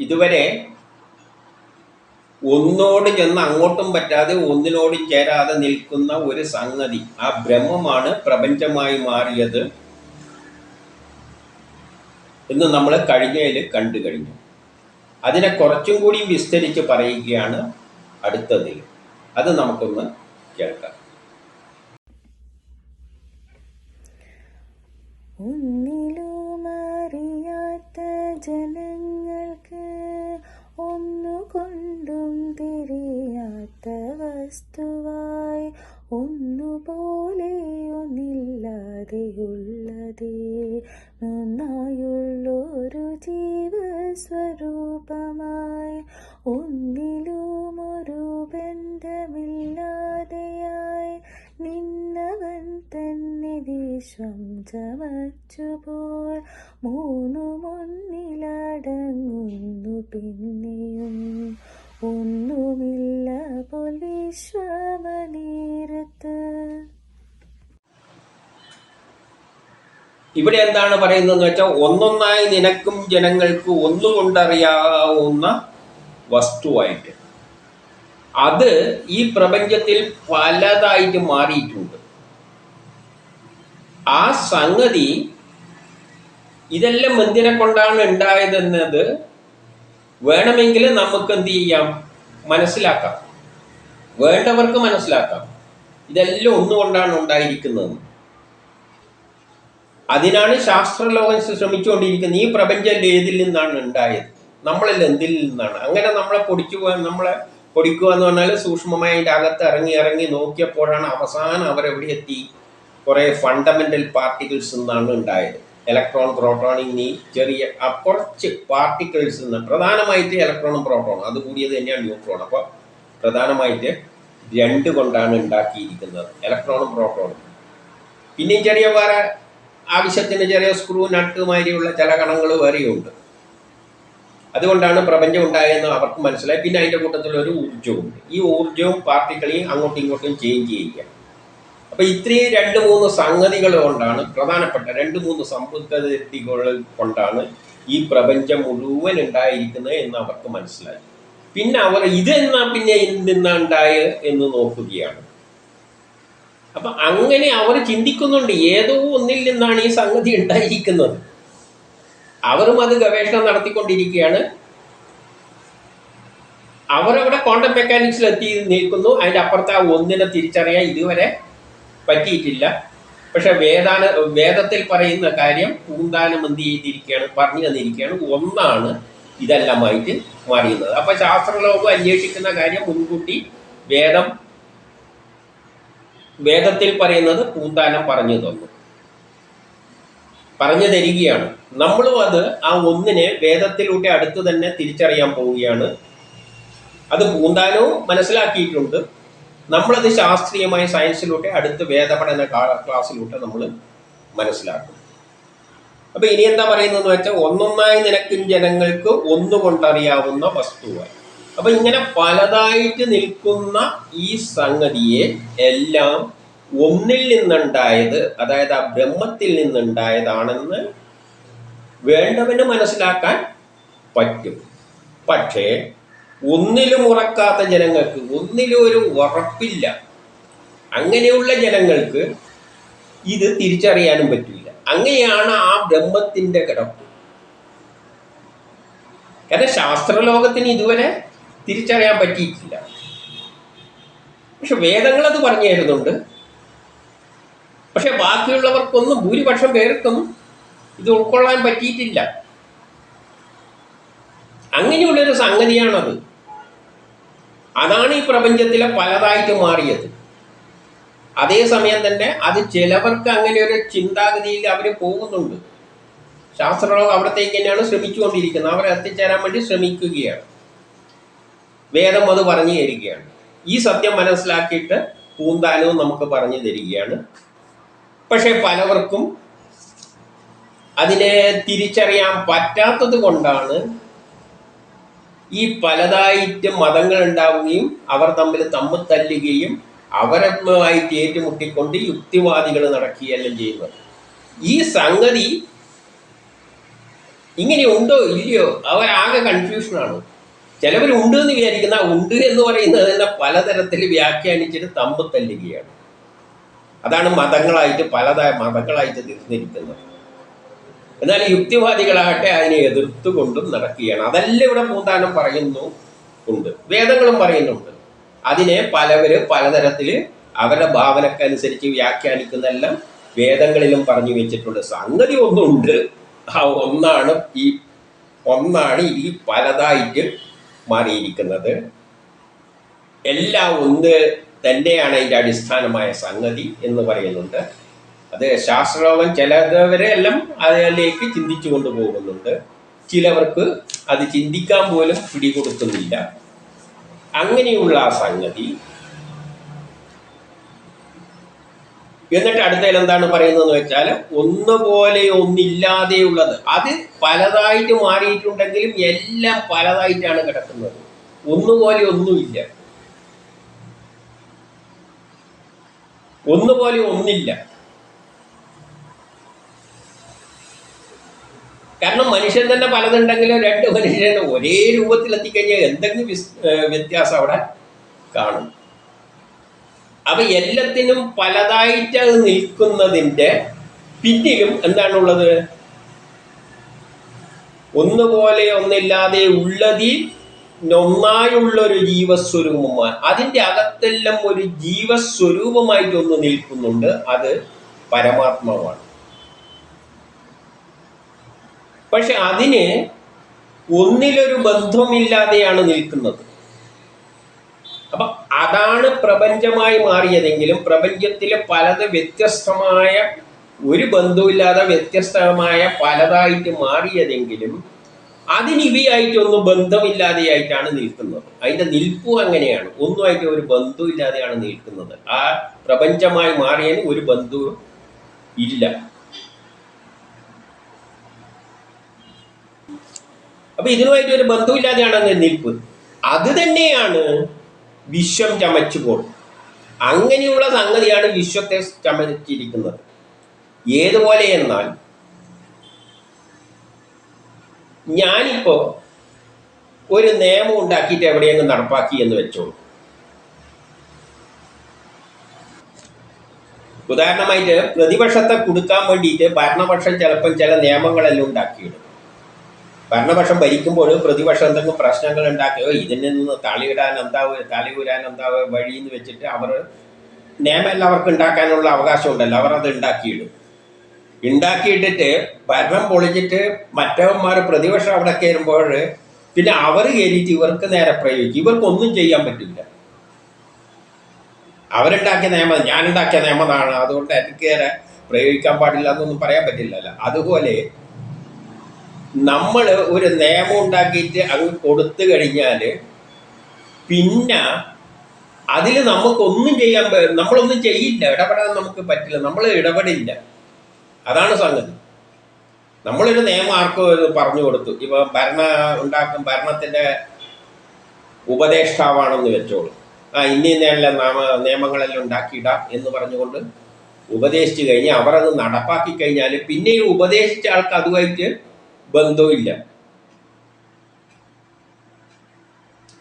ഇതുവരെ ഒന്നോട് ചെന്ന് അങ്ങോട്ടും പറ്റാതെ ഒന്നിനോട് ചേരാതെ നിൽക്കുന്ന ഒരു സംഗതി. ആ ബ്രഹ്മമാണ് പ്രപഞ്ചമായി മാറിയത് എന്ന് നമ്മൾ കഴിഞ്ഞതിൽ കണ്ടു കഴിഞ്ഞു. അതിനെ കുറച്ചും കൂടി വിസ്തരിച്ച് പറയുകയാണ് അടുത്തതിൽ. അത് നമുക്കൊന്ന് കേൾക്കാം. ഒന്നിലുമറിയാത്ത ജനങ്ങൾക്ക് ഒന്നുകൊണ്ടും തിരിയാത്ത വസ്തുവായി ഒന്നുപോലെ ഒന്നില്ലാതെയുള്ളതേ നന്നായുള്ളൊരു ജീവസ്വരൂപമായി ഒന്നിലുമൊരു ബന്ധമില്ലാതെയായി നിന്നവൻ തന്നെ വിശ്വം ചമച്ചുപോൽ മൂന്നുമൊന്നിലടങ്ങുന്നു പിന്നെയും. ഒന്നുമില്ല പോൽ വിശ്വമനീരത്ത് ഇവിടെ എന്താണ് പറയുന്നതെന്ന് വെച്ചാൽ ഒന്നൊന്നായി നിനക്കും ജനങ്ങൾക്ക് ഒന്നുകൊണ്ടറിയാവുന്ന വസ്തുവായിട്ട്. അത് ഈ പ്രപഞ്ചത്തിൽ പലതായിട്ട് മാറിയിട്ടുണ്ട്. ആ സംഗതി ഇതെല്ലാം എന്തിനെ കൊണ്ടാണ് ഉണ്ടായതെന്നത് വേണമെങ്കിൽ നമുക്ക് എന്ത് ചെയ്യാം? മനസ്സിലാക്കാം. വേണ്ടവർക്ക് മനസ്സിലാക്കാം. ഇതെല്ലാം ഒന്നുകൊണ്ടാണ് ഉണ്ടായിരിക്കുന്നത്. അതിനാണ് ശാസ്ത്രലോകം ശ്രമിച്ചുകൊണ്ടിരിക്കുന്നത്. ഈ പ്രപഞ്ചം ഏതിൽ നിന്നാണ് ഉണ്ടായത്? നമ്മളിൽ എന്തിൽ നിന്നാണ്? അങ്ങനെ നമ്മളെ പൊടിച്ചു പോകാൻ നമ്മളെ പൊടിക്കുക എന്ന് പറഞ്ഞാൽ സൂക്ഷ്മമായി അതിന്റെ അകത്ത് ഇറങ്ങി ഇറങ്ങി നോക്കിയപ്പോഴാണ് അവസാനം അവരെവിടെ എത്തി കുറേ ഫണ്ടമെന്റൽ പാർട്ടിക്കിൾസ് നിന്നാണ് ഉണ്ടായത്. ഇലക്ട്രോൺ പ്രോട്ടോൺ ഇനി ചെറിയ കുറച്ച് പാർട്ടിക്കിൾസ് നിന്ന് പ്രധാനമായിട്ട് ഇലക്ട്രോണും പ്രോട്ടോണും അത് കൂടിയത് തന്നെയാണ് ന്യൂട്രോൺ അപ്പോൾ പ്രധാനമായിട്ട് രണ്ട് കൊണ്ടാണ് ഉണ്ടാക്കിയിരിക്കുന്നത്. ഇലക്ട്രോണും പ്രോട്ടോണും പിന്നെയും ചെറിയ വേറെ ആവശ്യത്തിന് ചെറിയ സ്ക്രൂ നട്ട് മാതിരിയുള്ള ചില കണങ്ങൾ വേറെയുണ്ട്. അതുകൊണ്ടാണ് പ്രപഞ്ചം ഉണ്ടായതെന്ന് അവർക്ക് മനസ്സിലായി. പിന്നെ അതിന്റെ കൂട്ടത്തിൽ ഒരു ഊർജവും ഈ ഊർജവും പാർട്ടിക്കളെയും അങ്ങോട്ടും ഇങ്ങോട്ടും ചേഞ്ച് ചെയ്യുക. അപ്പൊ ഇത്രയും രണ്ട് മൂന്ന് സംഗതികൾ കൊണ്ടാണ് പ്രധാനപ്പെട്ട രണ്ട് മൂന്ന് സമ്പുദ്ധതികൾ കൊണ്ടാണ് ഈ പ്രപഞ്ചം മുഴുവൻ ഉണ്ടായിരിക്കുന്നത് എന്ന് അവർക്ക് മനസ്സിലായി. പിന്നെ അവർ ഇതെന്നാ പിന്നെ നിന്നാ ഉണ്ടായത് എന്ന് നോക്കുകയാണ്. അപ്പൊ അങ്ങനെ അവർ ചിന്തിക്കുന്നുണ്ട് ഏതോ ഒന്നിൽ നിന്നാണ് ഈ സംഗതി ഉണ്ടായിരിക്കുന്നത്. അവരും അത് ഗവേഷണം നടത്തിക്കൊണ്ടിരിക്കുകയാണ്. അവരവിടെ ക്വാണ്ടം മെക്കാനിക്സിൽ എത്തി നിൽക്കുന്നു. അതിന്റെ അപ്പുറത്ത് ആ ഒന്നിനെ തിരിച്ചറിയാൻ ഇതുവരെ പറ്റിയിട്ടില്ല. പക്ഷെ വേദാന വേദത്തിൽ പറയുന്ന കാര്യം പൂന്താനം എന്ത് ചെയ്തിരിക്കുകയാണ് പറഞ്ഞു തന്നിരിക്കുകയാണ് ഒന്നാണ് ഇതെല്ലാമായിട്ട് മാറിയുന്നത്. അപ്പൊ ശാസ്ത്രലോകം അന്വേഷിക്കുന്ന കാര്യം മുൻകൂട്ടി വേദം വേദത്തിൽ പറയുന്നത് പൂന്താനം പറഞ്ഞു തന്നു. പറഞ്ഞു തരികയാണ്. നമ്മളും അത് ആ ഒന്നിനെ വേദത്തിലൂടെ അടുത്ത് തന്നെ തിരിച്ചറിയാൻ പോവുകയാണ്. അത് പൂന്താനവും മനസ്സിലാക്കിയിട്ടുണ്ട്. നമ്മളത് ശാസ്ത്രീയമായ സയൻസിലൂടെ അടുത്ത് വേദപഠന ക്ലാസ്സിലൂടെ നമ്മൾ മനസ്സിലാക്കും. അപ്പൊ ഇനി എന്താ പറയുന്നതെന്ന് വെച്ചാൽ ഒന്നൊന്നായി നിനക്കും ജനങ്ങൾക്ക് ഒന്നുകൊണ്ടറിയാവുന്ന വസ്തുവായി. അപ്പൊ ഇങ്ങനെ പലതായിട്ട് നിൽക്കുന്ന ഈ സംഗതിയെ എല്ലാം ഒന്നിൽ നിന്നുണ്ടായത് അതായത് ആ ബ്രഹ്മത്തിൽ നിന്നുണ്ടായതാണെന്ന് വേണ്ടവന് മനസ്സിലാക്കാൻ പറ്റും. പക്ഷേ ഒന്നിലും ഉറക്കാത്ത ജനങ്ങൾക്ക് ഒന്നിലും ഒരു ഉറപ്പില്ല. അങ്ങനെയുള്ള ജനങ്ങൾക്ക് ഇത് തിരിച്ചറിയാനും പറ്റില്ല അങ്ങനെയാണ് ആ ബ്രഹ്മത്തിന്റെ കിടപ്പ്. കാരണം ശാസ്ത്രലോകത്തിന് ഇതുവരെ തിരിച്ചറിയാൻ പറ്റിയിട്ടില്ല. പക്ഷെ വേദങ്ങൾ അത് പറഞ്ഞു തരുന്നുണ്ട്. പക്ഷെ ബാക്കിയുള്ളവർക്കൊന്നും ഭൂരിപക്ഷം പേർക്കും ഇത് ഉൾക്കൊള്ളാൻ പറ്റിയിട്ടില്ല. അങ്ങനെയുള്ളൊരു സംഗതിയാണത്. അതാണ് ഈ പ്രപഞ്ചത്തിലെ പലതായിട്ട് മാറിയത്. അതേസമയം തന്നെ അത് ചിലവർക്ക് അങ്ങനെ ഒരു ചിന്താഗതിയിൽ അവർ പോകുന്നുണ്ട്. ശാസ്ത്രലോകം അവിടത്തേക്ക് തന്നെയാണ് ശ്രമിച്ചുകൊണ്ടിരിക്കുന്നത്. അവരെ എത്തിച്ചേരാൻ വേണ്ടി ശ്രമിക്കുകയാണ്. വേദം അത് പറഞ്ഞു തരികയാണ്. ഈ സത്യം മനസ്സിലാക്കിയിട്ട് പൂന്താനവും നമുക്ക് പറഞ്ഞു തരികയാണ്. പക്ഷെ പലവർക്കും അതിനെ തിരിച്ചറിയാൻ പറ്റാത്തത് കൊണ്ടാണ് ഈ പലതായിട്ട് മതങ്ങൾ ഉണ്ടാവുകയും അവർ തമ്മിൽ തമ്മിൽ തല്ലുകയും അവരുമായിട്ട് ഏറ്റുമുട്ടിക്കൊണ്ട് യുക്തിവാദികൾ നടക്കുകയെല്ലാം ചെയ്യുന്നത്. ഈ സംഗതി ഇങ്ങനെ ഉണ്ടോ ഇല്ലയോ? അവരാകെ കൺഫ്യൂഷനാണ് ചിലവരുണ്ട് എന്ന് വിചാരിക്കുന്ന ഉണ്ട് എന്ന് പറയുന്നത് തന്നെ പലതരത്തിൽ വ്യാഖ്യാനിച്ചിട്ട് തമ്പ് തല്ലുകയാണ്. അതാണ് മതങ്ങളായിട്ട് പലതായ മതങ്ങളായിട്ട് തീർന്നിരിക്കുന്നത് എന്നാൽ യുക്തിവാദികളാകട്ടെ അതിനെ എതിർത്തുകൊണ്ടും നടക്കുകയാണ്. അതല്ല ഇവിടെ പൂന്താനം പറയുന്നു ഉണ്ട്. വേദങ്ങളും പറയുന്നുണ്ട്. അതിനെ പലവര് പലതരത്തിൽ അവരുടെ ഭാവനക്കനുസരിച്ച് വ്യാഖ്യാനിക്കുന്നെല്ലാം വേദങ്ങളിലും പറഞ്ഞു വെച്ചിട്ടുണ്ട്. സംഗതി ഒന്നുണ്ട്. ആ ഒന്നാണ് ഈ ഒന്നാണ് ഈ പലതായിട്ട് മാറിയിരിക്കുന്നത്. എല്ലാം ഒന്ന് തന്നെയാണ് അതിന്റെ അടിസ്ഥാനമായ സംഗതി എന്ന് പറയുന്നുണ്ട്. അത് ശാസ്ത്രലോകം ചിലവരെ എല്ലാം അതിലേക്ക് ചിന്തിച്ചു കൊണ്ടുപോകുന്നുണ്ട് ചിലവർക്ക് അത് ചിന്തിക്കാൻ പോലും പിടികൊടുക്കുന്നില്ല. അങ്ങനെയുള്ള ആ സംഗതി. എന്നിട്ട് അടുത്തതിൽ എന്താണ് പറയുന്നതെന്ന് വെച്ചാൽ ഒന്നുപോലെ ഒന്നില്ലാതെയുള്ളത്. അത് പലതായിട്ട് മാറിയിട്ടുണ്ടെങ്കിലും എല്ലാം പലതായിട്ടാണ് കിടക്കുന്നത്. ഒന്നുപോലെ ഒന്നുമില്ല. ഒന്നുപോലെ ഒന്നില്ല. കാരണം മനുഷ്യൻ തന്നെ പലതുണ്ടെങ്കിലും രണ്ട് മനുഷ്യനെ ഒരേ രൂപത്തിൽ എത്തിക്കഴിഞ്ഞാൽ എന്തെങ്കിലും വ്യത്യാസം അവിടെ കാണും. അപ്പൊ എല്ലാത്തിനും പലതായിട്ട് അത് നിൽക്കുന്നതിന്റെ പിന്നിലും എന്താണുള്ളത്? ഒന്നുപോലെ ഒന്നില്ലാതെ ഉള്ളതിൽ ഒന്നായുള്ളൊരു ജീവസ്വരൂപമാണ്. അതിന്റെ അകത്തെല്ലാം ഒരു ജീവസ്വരൂപമായിട്ട് ഒന്ന് നിൽക്കുന്നുണ്ട്. അത് പരമാത്മാവാണ്. പക്ഷെ അതിന് ഒന്നിലൊരു ബന്ധമില്ലാതെയാണ് നിൽക്കുന്നത്. അപ്പൊ അതാണ് പ്രപഞ്ചമായി മാറിയതെങ്കിലും പ്രപഞ്ചത്തിലെ പലത് വ്യത്യസ്തമായ ഒരു ബന്ധമില്ലാതെ വ്യത്യസ്തമായ പലതായിട്ട് മാറിയതെങ്കിലും അതിന് ഇവയായിട്ടൊന്നും ബന്ധമില്ലാതെയായിട്ടാണ് നിൽക്കുന്നത്. അതിന്റെ നിൽപ്പും അങ്ങനെയാണ്. ഒന്നുമായിട്ട് ഒരു ബന്ധമില്ലാതെയാണ് നിൽക്കുന്നത്. ആ പ്രപഞ്ചമായി മാറിയതിന് ഒരു ബന്ധു ഇല്ല. അപ്പൊ ഇതിനുമായിട്ട് ഒരു ബന്ധമില്ലാതെയാണ് നിൽപ്പ് അത് തന്നെയാണ് വിശ്വം ചമച്ചുപോൾ അങ്ങനെയുള്ള സംഗതിയാണ് വിശ്വത്തെ ചമച്ചിരിക്കുന്നത്. ഏതുപോലെ എന്നാൽ ഞാനിപ്പോ ഒരു നിയമം ഉണ്ടാക്കിയിട്ട് എവിടെയെങ്കിലും നടപ്പാക്കി എന്ന് വെച്ചോളൂ. ഉദാഹരണമായിട്ട് പ്രതിപക്ഷത്തെ കൊടുക്കാൻ വേണ്ടിയിട്ട് ഭരണപക്ഷം ചിലപ്പോൾ ചില നിയമങ്ങളെല്ലാം ഉണ്ടാക്കിയിടും. ഭരണപക്ഷം ഭരിക്കുമ്പോൾ പ്രതിപക്ഷം എന്തെങ്കിലും പ്രശ്നങ്ങൾ ഉണ്ടാക്കുകയോ ഇതിൽ നിന്ന് തളിയിടാൻ എന്താ തലയൂരാൻ എന്താ വഴി എന്ന് വെച്ചിട്ട് അവർ നിയമം അവർക്ക് ഉണ്ടാക്കാനുള്ള അവകാശം ഉണ്ടല്ലോ. അവർ അത് ഉണ്ടാക്കിയിടും. ഉണ്ടാക്കിയിട്ടിട്ട് ഭരണം പൊളിച്ചിട്ട് മറ്റവന്മാർ പ്രതിപക്ഷം അവിടെ കയറുമ്പോൾ പിന്നെ അവർ കയറിയിട്ട് ഇവർക്ക് നേരെ പ്രയോഗിക്കും. ഇവർക്കൊന്നും ചെയ്യാൻ പറ്റില്ല. അവരുണ്ടാക്കിയ നിയമം ഞാനുണ്ടാക്കിയ നിയമമാണ് അതുകൊണ്ട് എനിക്ക് പ്രയോഗിക്കാൻ പാടില്ല എന്നൊന്നും പറയാൻ പറ്റില്ലല്ലോ. അതുപോലെ നമ്മൾ ഒരു നിയമം ഉണ്ടാക്കിയിട്ട് അങ്ങ് കൊടുത്തു കഴിഞ്ഞാൽ പിന്നെ അതിൽ നമുക്കൊന്നും ചെയ്യാൻ നമ്മളൊന്നും ചെയ്യില്ല. ഇടപെടാൻ നമുക്ക് പറ്റില്ല. നമ്മൾ ഇടപെടില്ല. അതാണ് സംഗതി. നമ്മളൊരു നിയമം ആർക്കും പറഞ്ഞു കൊടുത്തു. ഇപ്പൊ ഭരണ ഉണ്ടാക്കും ഭരണത്തിന്റെ ഉപദേഷ്ടാവാണെന്ന് വെച്ചോളൂ. ആ ഇന്ന ഇന്നയുള്ള നാമ നിയമങ്ങളെല്ലാം ഉണ്ടാക്കിയിടാം എന്ന് പറഞ്ഞുകൊണ്ട് ഉപദേശിച്ചു കഴിഞ്ഞാൽ അവർ അത് നടപ്പാക്കി കഴിഞ്ഞാൽ പിന്നെ ഈ ഉപദേശിച്ച ആൾക്ക് അതുമായിട്ട് ബന്ധമില്ല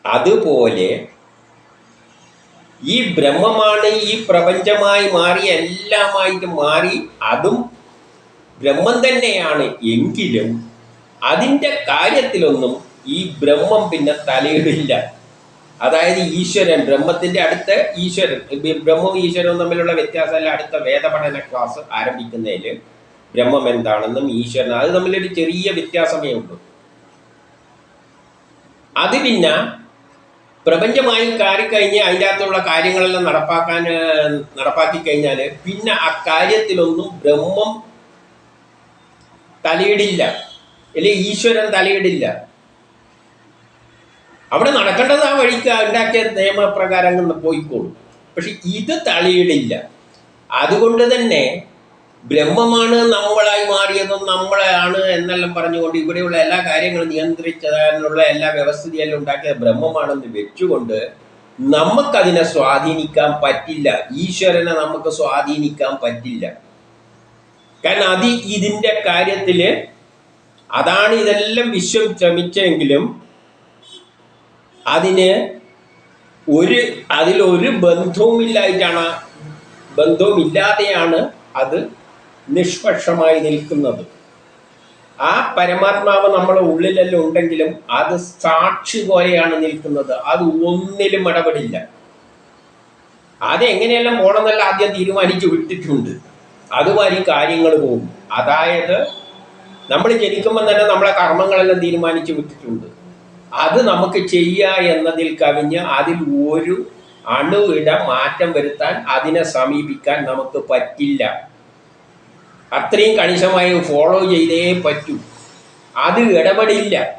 അതുപോലെ ഈ ബ്രഹ്മമാണ് ഈ പ്രപഞ്ചമായി മാറി എല്ലാമായിട്ട് മാറി അതും ബ്രഹ്മം തന്നെയാണ്. എങ്കിലും അതിന്റെ കാര്യത്തിലൊന്നും ഈ ബ്രഹ്മം പിന്നെ തലയിടില്ല. അതായത് ഈശ്വരൻ ബ്രഹ്മത്തിന്റെ അടുത്ത ഈശ്വരൻ ബ്രഹ്മവും ഈശ്വരവും തമ്മിലുള്ള വ്യത്യാസമല്ല അടുത്ത വേദപഠന ക്ലാസ് ആരംഭിക്കുന്നതിൽ. ബ്രഹ്മം എന്താണെന്നും ഈശ്വരൻ അത് തമ്മിലൊരു ചെറിയ വ്യത്യാസമേ ഉള്ളൂ. അത് പിന്നെ പ്രപഞ്ചമായി കാറിക്കഴിഞ്ഞ് അതിന്റെ അകത്തുള്ള കാര്യങ്ങളെല്ലാം നടപ്പാക്കാൻ നടപ്പാക്കി കഴിഞ്ഞാൽ പിന്നെ ആ കാര്യത്തിലൊന്നും ബ്രഹ്മം തലയിടില്ല. അല്ലെ ഈശ്വരൻ തലയിടില്ല. അവിടെ നടക്കേണ്ടത് ആ വഴിക്ക് ഉണ്ടാക്കിയ നിയമപ്രകാരം പോയിക്കോളും. പക്ഷെ ഇത് തലയിടില്ല. അതുകൊണ്ട് തന്നെ ബ്രഹ്മമാണ് നമ്മളായി മാറിയതും നമ്മളാണ് എന്നെല്ലാം പറഞ്ഞുകൊണ്ട് ഇവിടെയുള്ള എല്ലാ കാര്യങ്ങളും നിയന്ത്രിച്ചതിനുള്ള എല്ലാ വ്യവസ്ഥിതിയെല്ലാം ഉണ്ടാക്കിയത് ബ്രഹ്മമാണെന്ന് വെച്ചുകൊണ്ട് നമുക്കതിനെ സ്വാധീനിക്കാൻ പറ്റില്ല. ഈശ്വരനെ നമുക്ക് സ്വാധീനിക്കാൻ പറ്റില്ല. കാരണം അത് ഇതിന്റെ കാര്യത്തിൽ അതാണ് ഇതെല്ലാം വിശ്വം ശ്രമിച്ചെങ്കിലും അതിന് ഒരു അതിലൊരു ബന്ധവുമില്ലായിട്ടാണ് ബന്ധവുമില്ലാതെയാണ് അത് നിഷ്പക്ഷമായി നിൽക്കുന്നത്. ആ പരമാത്മാവ് നമ്മളെ ഉള്ളിലെല്ലാം ഉണ്ടെങ്കിലും അത് സാക്ഷി പോലെയാണ് നിൽക്കുന്നത്. അത് ഒന്നിലും ഇടപെടില്ല. അതെങ്ങനെയെല്ലാം പോകണമെന്നല്ല ആദ്യം തീരുമാനിച്ചു വിട്ടിട്ടുണ്ട്. അതുമാതിരി കാര്യങ്ങൾ പോകും. അതായത് നമ്മൾ ജനിക്കുമ്പോൾ തന്നെ നമ്മളെ കർമ്മങ്ങളെല്ലാം തീരുമാനിച്ചു വിട്ടിട്ടുണ്ട്. അത് നമുക്ക് ചെയ്യുക എന്നതിൽ കവിഞ്ഞ് അതിൽ ഒരു അണുവിട മാറ്റം വരുത്താൻ അതിനെ സമീപിക്കാൻ നമുക്ക് പറ്റില്ല. അത്രയും കണിശമായി ഫോളോ ചെയ്തേ പറ്റൂ. അത് ഇടപെടില്ല.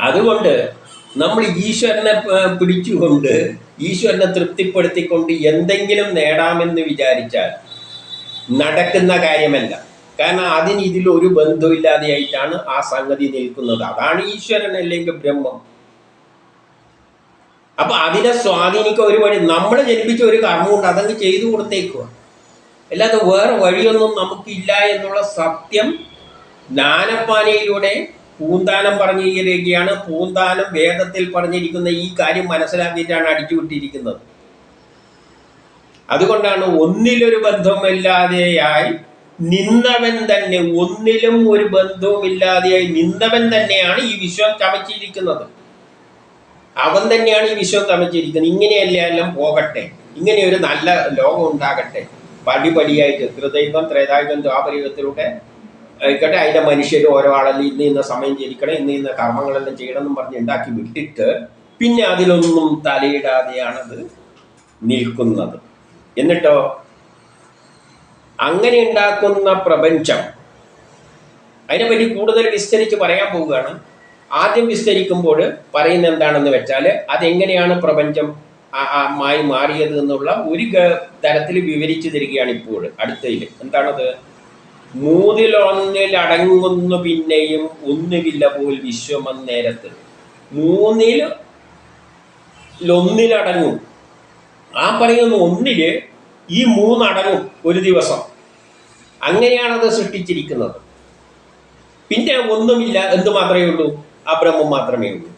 അതുകൊണ്ട് നമ്മൾ ഈശ്വരനെ പിടിച്ചുകൊണ്ട് ഈശ്വരനെ തൃപ്തിപ്പെടുത്തിക്കൊണ്ട് എന്തെങ്കിലും നേടാമെന്ന് വിചാരിച്ചാൽ നടക്കുന്ന കാര്യമല്ല. കാരണം അതിന് ഇതിൽ ഒരു ബന്ധമില്ലാതെയായിട്ടാണ് ആ സംഗതി നിൽക്കുന്നത്. അതാണ് ഈശ്വരൻ അല്ലെങ്കിൽ ബ്രഹ്മം. അപ്പൊ അതിനെ സ്വാധീനിക്കാൻ ഒരു വഴി നമ്മൾ ജനിപ്പിച്ച ഒരു കർമ്മമുണ്ട് അതങ്ങ് ചെയ്തു കൊടുത്തേക്കുക അല്ലാതെ വേറെ വഴിയൊന്നും നമുക്കില്ല എന്നുള്ള സത്യം ജ്ഞാനപ്പാനയിലൂടെ പൂന്താനം പറഞ്ഞിരിക്കുകയാണ്. പൂന്താനം വേദത്തിൽ പറഞ്ഞിരിക്കുന്ന ഈ കാര്യം മനസ്സിലാക്കിയിട്ടാണ് അടിച്ചുവിട്ടിരിക്കുന്നത്. അതുകൊണ്ടാണ് ഒന്നിലൊരു ബന്ധവുമില്ലാതെയായി നിന്നവൻ തന്നെ ഒന്നിലും ഒരു ബന്ധവുമില്ലാതെയായി നിന്നവൻ തന്നെയാണ് ഈ വിശ്വം ചമച്ചിരിക്കുന്നത്. അവൻ തന്നെയാണ് ഈ വിശ്വം ചമച്ചിരിക്കുന്നത്. ഇങ്ങനെയല്ല എല്ലാം പോകട്ടെ? ഇങ്ങനെ ഒരു നല്ല ലോകം ഉണ്ടാകട്ടെ? പടിപടിയായിട്ട് ഹൃദയം ത്രേതായുധം ദ്വാപരയുഗത്തിലൂടെ ആയിക്കോട്ടെ അതിന്റെ മനുഷ്യർ ഓരോ ആളെല്ലാം ഇന്ന് ഇന്ന സമയം ജനിക്കണം ഇന്ന് ഇന്ന കർമ്മങ്ങളെല്ലാം ചെയ്യണം എന്നും പറഞ്ഞ് ഉണ്ടാക്കി വിട്ടിട്ട് പിന്നെ അതിലൊന്നും തലയിടാതെയാണത് നിൽക്കുന്നത്. എന്നിട്ടോ? അങ്ങനെ ഉണ്ടാക്കുന്ന പ്രപഞ്ചം അതിനെപ്പറ്റി കൂടുതൽ വിസ്തരിച്ച് പറയാൻ പോവുകയാണ്. ആദ്യം വിസ്തരിക്കുമ്പോൾ പറയുന്ന എന്താണെന്ന് വെച്ചാൽ അതെങ്ങനെയാണ് പ്രപഞ്ചം മായി മാറിയത് എന്നുള്ള ഒരു തരത്തിൽ വിവരിച്ചു തരികയാണ് ഇപ്പോൾ അടുത്തതിൽ. എന്താണത്? മൂന്നിലൊന്നിൽ അടങ്ങുന്നു പിന്നെയും ഒന്നുമില്ല പോൽ വിശ്വമെന്ന നേരത്ത്. മൂന്നിൽ ഒന്നിലടങ്ങും ആ പറയുന്ന ഒന്നിൽ ഈ മൂന്നടങ്ങും ഒരു ദിവസം. അങ്ങനെയാണത് സൃഷ്ടിച്ചിരിക്കുന്നത്. പിന്നെ ഒന്നുമില്ല എന്ത് മാത്രമേ ഉള്ളൂ? ആ ബ്രഹ്മം മാത്രമേ ഉള്ളൂ.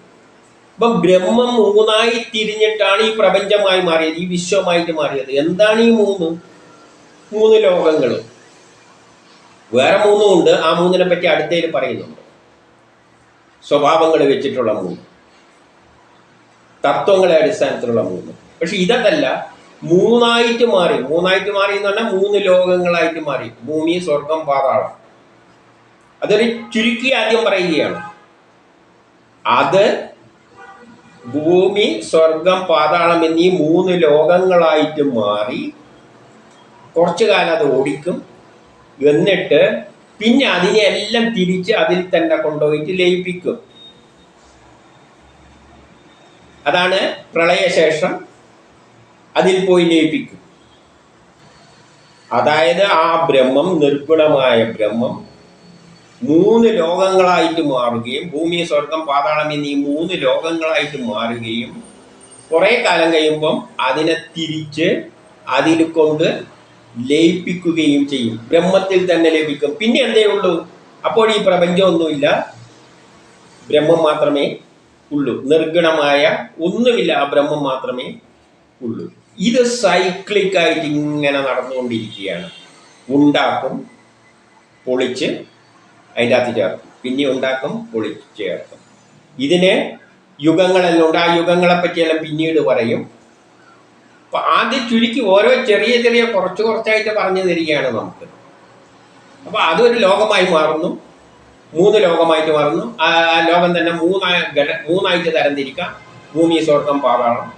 അപ്പം ബ്രഹ്മം മൂന്നായി തിരിഞ്ഞിട്ടാണ് ഈ പ്രപഞ്ചമായി മാറിയത് ഈ വിശ്വമായിട്ട് മാറിയത്. എന്താണ് ഈ മൂന്ന്? മൂന്ന് ലോകങ്ങൾ വേറെ മൂന്നും ഉണ്ട് ആ മൂന്നിനെ പറ്റി അടുത്തതിൽ പറയുന്നുണ്ട്. സ്വഭാവങ്ങൾ വെച്ചിട്ടുള്ള മൂന്ന്. തത്വങ്ങളെ അടിസ്ഥാനത്തിലുള്ള മൂന്ന്. പക്ഷെ ഇതല്ല മൂന്നായിട്ട് മാറി. മൂന്നായിട്ട് മാറി എന്ന് പറഞ്ഞാൽ മൂന്ന് ലോകങ്ങളായിട്ട് മാറി. ഭൂമി സ്വർഗം പാതാളം. അതൊരു ചുരുക്കി ആദ്യം പറയുകയാണ്. അത് ഭൂമി സ്വർഗം പാതാളം എന്നീ മൂന്ന് ലോകങ്ങളായിട്ട് മാറി കുറച്ചു കാലം അത് ഓടിക്കും. എന്നിട്ട് പിന്നെ അതിനെ എല്ലാം തിരിച്ച് അതിൽ തന്നെ കൊണ്ടുപോയിട്ട് ലയിപ്പിക്കും. അതാണ് പ്രളയശേഷം അതിൽ പോയി ലയിപ്പിക്കും. അതായത് ആ ബ്രഹ്മം നിർഗുണമായ ബ്രഹ്മം മൂന്ന് ലോകങ്ങളായിട്ട് മാറുകയും ഭൂമി സ്വർഗം പാതാളം എന്നീ മൂന്ന് ലോകങ്ങളായിട്ട് മാറുകയും കുറെ കാലം കഴിയുമ്പം അതിനെ തിരിച്ച് അതിൽ കൊണ്ട് ലയിപ്പിക്കുകയും ചെയ്യും. ബ്രഹ്മത്തിൽ തന്നെ ലയിപ്പിക്കും. പിന്നെ എന്തേ ഉള്ളൂ? അപ്പോൾ ഈ പ്രപഞ്ചമൊന്നുമില്ല. ബ്രഹ്മം മാത്രമേ ഉള്ളൂ. നിർഗുണമായ ഒന്നുമില്ല ആ ബ്രഹ്മം മാത്രമേ ഉള്ളൂ. ഇത് സൈക്ലിക്കായിട്ട് ഇങ്ങനെ നടന്നുകൊണ്ടിരിക്കുകയാണ്. ഉണ്ടാക്കും പൊളിച്ച് അതിന്റെ അകത്ത് ചേർക്കും പിന്നെ ഉണ്ടാക്കും പൊളിച്ച് ചേർക്കും. ഇതിന് യുഗങ്ങളെല്ലാം ആ യുഗങ്ങളെ പറ്റിയെല്ലാം പിന്നീട് പറയും. അപ്പം ആദ്യം ചുരുക്കി ഓരോ ചെറിയ ചെറിയ കുറച്ച് കുറച്ചായിട്ട് പറഞ്ഞു തരികയാണ് നമുക്ക്. അപ്പൊ അതൊരു ലോകമായി മാറുന്നു. മൂന്ന് ലോകമായിട്ട് മാറുന്നു. ആ ലോകം തന്നെ മൂന്നായി മൂന്നായിട്ട് തരംതിരിക്കാം. ഭൂമി സ്വർഗം പാതാളം.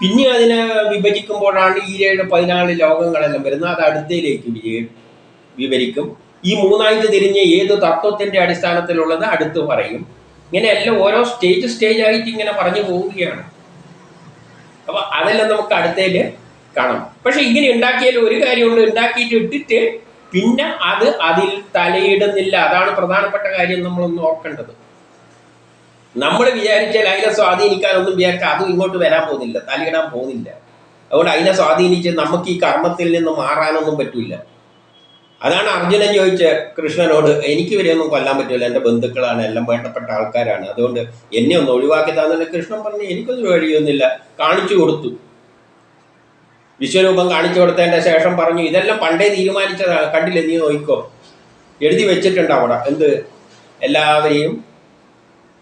പിന്നെ അതിനെ വിഭജിക്കുമ്പോഴാണ് ഈ ഏഴ് പതിനാല് ലോകങ്ങളെല്ലാം വരുന്നത്. അത് അടുത്തയിലേക്ക് വിവരിക്കും. ഈ മൂന്നായിട്ട് തിരിഞ്ഞ് ഏത് തത്വത്തിന്റെ അടിസ്ഥാനത്തിലുള്ളത് അടുത്ത് പറയും. ഇങ്ങനെയെല്ലാം ഓരോ സ്റ്റേജ് സ്റ്റേജ് ആയിട്ട് ഇങ്ങനെ പറഞ്ഞു പോവുകയാണ്. അപ്പൊ അതെല്ലാം നമുക്ക് അടുത്തേൽ കാണാം. പക്ഷെ ഇങ്ങനെ ഉണ്ടാക്കിയാൽ ഒരു കാര്യമുണ്ട് ഉണ്ടാക്കിയിട്ട് ഇട്ടിട്ട് പിന്നെ അത് അതിൽ തലയിടുന്നില്ല. അതാണ് പ്രധാനപ്പെട്ട കാര്യം നമ്മളൊന്ന് ഓർക്കേണ്ടത് നമ്മൾ വിചാരിച്ചാൽ അതിനെ സ്വാധീനിക്കാനൊന്നും വിചാരിച്ചാൽ അതും ഇങ്ങോട്ട് വരാൻ പോകുന്നില്ല തലയിടാൻ പോകുന്നില്ല. അതുകൊണ്ട് അതിനെ സ്വാധീനിച്ച് നമുക്ക് ഈ കർമ്മത്തിൽ നിന്ന് മാറാനൊന്നും പറ്റില്ല അതാണ് അർജുനൻ ചോദിച്ച കൃഷ്ണനോട് എനിക്ക് ഇവരെയൊന്നും കൊല്ലാൻ പറ്റില്ല എന്റെ ബന്ധുക്കളാണ് എല്ലാം വേണ്ടപ്പെട്ട ആൾക്കാരാണ്. അതുകൊണ്ട് എന്നെ ഒന്ന് ഒഴിവാക്കി തന്നെ കൃഷ്ണൻ പറഞ്ഞു എനിക്കൊന്നും വഴിയൊന്നുമില്ല കാണിച്ചു കൊടുത്തു. വിശ്വരൂപം കാണിച്ചു കൊടുത്തതിന്റെ ശേഷം പറഞ്ഞു ഇതെല്ലാം പണ്ടേ തീരുമാനിച്ചതാണ് കണ്ടില്ല നീ നോക്കിക്കോ. എഴുതി വെച്ചിട്ടുണ്ട് അവിടെ. എന്ത്? എല്ലാവരെയും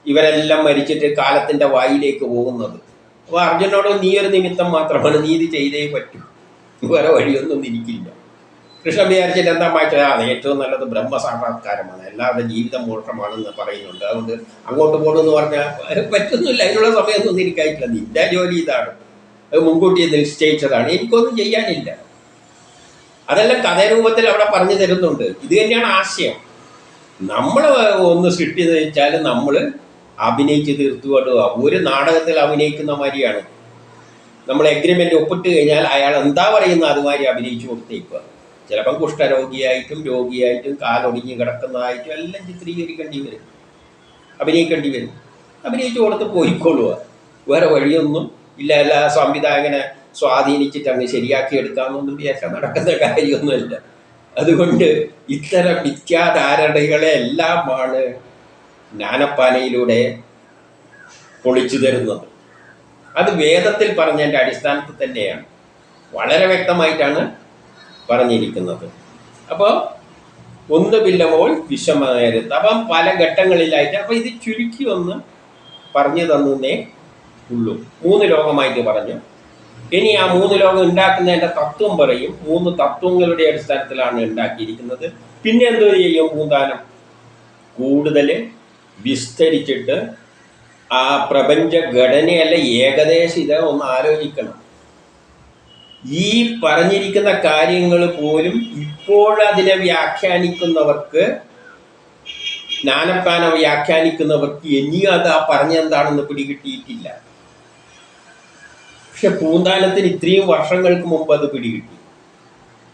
ഇവരെല്ലാം മരിച്ചിട്ട് കാലത്തിന്റെ വായിലേക്ക് പോകുന്നത്. അപ്പോൾ അർജുനോട് നീ ഒരു നിമിത്തം മാത്രമാണ് നീ ഇത് ചെയ്തേ പറ്റൂ. വേറെ വഴിയൊന്നും ഇരിക്കില്ല കൃഷ്ണൻ വിചാരിച്ചിട്ട് എന്താ ഏറ്റവും നല്ലത് ബ്രഹ്മസാക്ഷാത്കാരമാണ്. എല്ലാവരുടെ ജീവിതം മോഷമാണെന്ന് പറയുന്നുണ്ട്. അതുകൊണ്ട് അങ്ങോട്ട് പോകണമെന്ന് പറഞ്ഞാൽ പറ്റുന്നില്ല അതിനുള്ള സമയമൊന്നും എനിക്കായിട്ടില്ല നിന്റെ ജോലി ഇതാണ്. അത് മുൻകൂട്ടി നിശ്ചയിച്ചതാണ്. എനിക്കൊന്നും ചെയ്യാനില്ല. അതെല്ലാം കഥാരൂപത്തിൽ അവിടെ പറഞ്ഞു തരുന്നുണ്ട്. ഇത് തന്നെയാണ് ആശയം. നമ്മൾ ഒന്ന് സൃഷ്ടി വെച്ചാൽ നമ്മൾ അഭിനയിച്ച് തീർത്തു കൊണ്ടുപോകുക ഒരു നാടകത്തിൽ അഭിനയിക്കുന്ന മാതിരിയാണ്. നമ്മൾ എഗ്രിമെന്റ് ഒപ്പിട്ട് കഴിഞ്ഞാൽ അയാൾ എന്താ പറയുന്നത് അതുമാതിരി അഭിനയിച്ചു കൊടുത്തേക്കുക ചിലപ്പം കുഷ്ഠരോഗിയായിട്ടും രോഗിയായിട്ടും കാലൊടിഞ്ഞ് കിടക്കുന്നതായിട്ടും എല്ലാം ചിത്രീകരിക്കേണ്ടി വരും. അഭിനയിക്കേണ്ടി വരും. അഭിനയിച്ചു കൊടുത്ത് പോയിക്കൊള്ളുക. വേറെ വഴിയൊന്നും ഇല്ല. എല്ലാ സംവിധായകനെ സ്വാധീനിച്ചിട്ട് അങ്ങ് ശരിയാക്കി എടുക്കാമെന്നൊന്നും വിചാരിച്ചാൽ നടക്കുന്ന കാര്യമൊന്നുമില്ല. അതുകൊണ്ട് ഇത്തരം മിഥ്യാധാരണകളെ എല്ലാമാണ് ജ്ഞാനപ്പാലയിലൂടെ പൊളിച്ചു തരുന്നത്. അത് വേദത്തിൽ പറഞ്ഞതിന്റെ അടിസ്ഥാനത്തിൽ തന്നെയാണ്. വളരെ വ്യക്തമായിട്ടാണ് പറഞ്ഞിരിക്കുന്നത്. അപ്പോൾ ഒന്ന് ബില്ലമോൾ വിഷമയരുത് അപ്പം പല ഘട്ടങ്ങളിലായിട്ട് അപ്പം ഇത് ചുരുക്കി ഒന്ന് പറഞ്ഞു തന്നേ ഉള്ളൂ. മൂന്ന് ലോകമായിട്ട് പറഞ്ഞു. ഇനി ആ മൂന്ന് ലോകം ഉണ്ടാക്കുന്നതിന്റെ തത്വം പറയും. മൂന്ന് തത്വങ്ങളുടെ അടിസ്ഥാനത്തിലാണ് ഉണ്ടാക്കിയിരിക്കുന്നത്. പിന്നെ എന്തോ ചെയ്യും? പൂന്താനം കൂടുതൽ വിസ്തരിച്ചിട്ട് ആ പ്രപഞ്ച ഘടനയല്ല ഏകദേശം ഇത് ഒന്ന് ആലോചിക്കണം. ഈ പറഞ്ഞിരിക്കുന്ന കാര്യങ്ങൾ പോലും ഇപ്പോഴതിനെ വ്യാഖ്യാനിക്കുന്നവർക്ക് ജ്ഞാനപ്പാന വ്യാഖ്യാനിക്കുന്നവർക്ക് ഇനിയും അത് ആ പറഞ്ഞെന്താണെന്ന് പിടികിട്ടിയിട്ടില്ല. പക്ഷെ പൂന്താനത്തിന് ഇത്രയും വർഷങ്ങൾക്ക് മുമ്പ് അത് പിടികിട്ടി.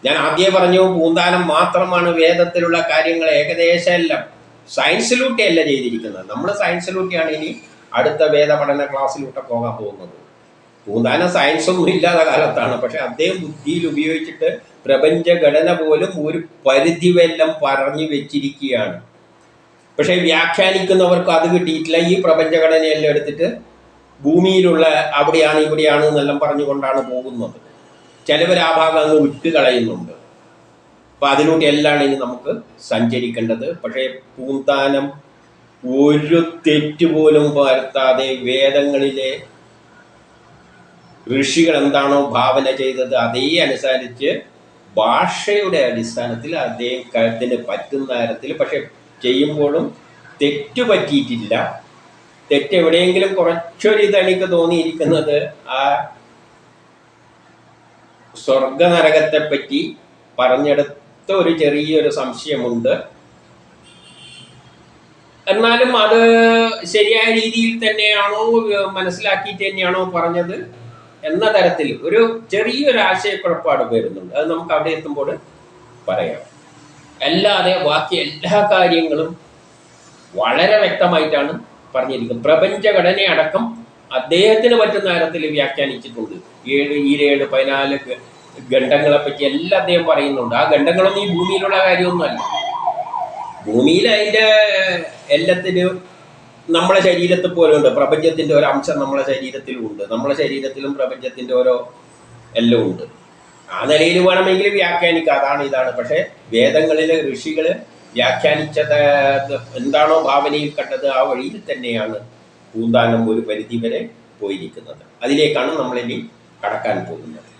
ഞാൻ ആദ്യം പറഞ്ഞു പൂന്താനം മാത്രമാണ് വേദത്തിലുള്ള കാര്യങ്ങൾ ഏകദേശം എല്ലാം സയൻസിലൂട്ടിയല്ല ചെയ്തിരിക്കുന്നത്. നമ്മൾ സയൻസിലൂട്ടിയാണ് ഇനി അടുത്ത വേദ പഠന ക്ലാസ്സിലൂട്ടെ പോകാൻ പോകുന്നത്. പൂന്താനം സയൻസൊന്നും ഇല്ലാത്ത കാലത്താണ്. പക്ഷെ അദ്ദേഹം ബുദ്ധിയിൽ ഉപയോഗിച്ചിട്ട് പ്രപഞ്ചഘടന പോലും ഒരു പരിധി വല്ലം പറഞ്ഞു വെച്ചിരിക്കുകയാണ്. പക്ഷെ വ്യാഖ്യാനിക്കുന്നവർക്ക് അത് കിട്ടിയിട്ടില്ല. ഈ പ്രപഞ്ചഘടനയെല്ലാം എടുത്തിട്ട് ഭൂമിയിലുള്ള അവിടെയാണ് ഇവിടെയാണ് എന്നെല്ലാം പറഞ്ഞുകൊണ്ടാണ് പോകുന്നത്. ചിലവർ ആ ഭാഗം അങ്ങ് വിട്ട് കളയുന്നുണ്ട് അപ്പം അതിലൂടെ എല്ലാം ഇനി നമുക്ക് സഞ്ചരിക്കേണ്ടത്. പക്ഷേ പൂന്താനം ഒരു തെറ്റുപോലും വരുത്താതെ വേദങ്ങളിലെ ഋഷികൾ എന്താണോ ഭാവന ചെയ്തത് അതേ അനുസരിച്ച് ഭാഷയുടെ അടിസ്ഥാനത്തിൽ അതേ കഴുത്തിന് പറ്റുന്ന തരത്തിൽ പക്ഷെ ചെയ്യുമ്പോഴും തെറ്റ് പറ്റിയിട്ടില്ല. തെറ്റ് എവിടെയെങ്കിലും കുറച്ചൊരു ഇത് എനിക്ക് തോന്നിയിരിക്കുന്നത് ആ സ്വർഗനരകത്തെ പറ്റി പറഞ്ഞെടുത്ത ഒരു ചെറിയൊരു സംശയമുണ്ട്. എന്നാലും അത് ശരിയായ രീതിയിൽ തന്നെയാണോ മനസ്സിലാക്കിയിട്ട് തന്നെയാണോ പറഞ്ഞത്? എന്ന തരത്തിൽ ഒരു ചെറിയൊരു ആശയക്കുഴപ്പാട് വരുന്നുണ്ട്. അത് നമുക്ക് അവിടെ എത്തുമ്പോൾ പറയാം. അല്ലാതെ ബാക്കി എല്ലാ കാര്യങ്ങളും വളരെ വ്യക്തമായിട്ടാണ് പറഞ്ഞിരിക്കുന്നത്. പ്രപഞ്ചഘടനയടക്കം അദ്ദേഹത്തിന് പറ്റുന്ന തരത്തിൽ വ്യാഖ്യാനിച്ചിട്ടുണ്ട്. ഏഴ് ഈരേഴ് പതിനാല് ഖണ്ഡങ്ങളെ പറ്റി എല്ലാം അദ്ദേഹം പറയുന്നുണ്ട്. ആ ഖണ്ഡങ്ങളൊന്നും ഈ ഭൂമിയിലുള്ള കാര്യമൊന്നുമല്ല. ഭൂമിയിൽ അതിന്റെ എല്ലാത്തിനും നമ്മളെ ശരീരത്തിൽ പോലും ഉണ്ട്. പ്രപഞ്ചത്തിന്റെ ഒരു അംശം നമ്മളെ ശരീരത്തിലും ഉണ്ട്. നമ്മളെ ശരീരത്തിലും പ്രപഞ്ചത്തിന്റെ ഓരോ എല്ലാം ഉണ്ട്. ആ നിലയിൽ വേണമെങ്കിൽ വ്യാഖ്യാനിക്കാം. അതാണ് ഇതാണ്. പക്ഷേ വേദങ്ങളിലെ ഋഷികൾ വ്യാഖ്യാനിച്ചത് എന്താണോ ഭാവനയിൽ കണ്ടത് ആ വഴിയിൽ തന്നെയാണ് പൂന്താനം ഒരു പരിധി വരെ പോയിരിക്കുന്നത്. അതിലേക്കാണ് നമ്മളിനി കടക്കാൻ പോകുന്നത്.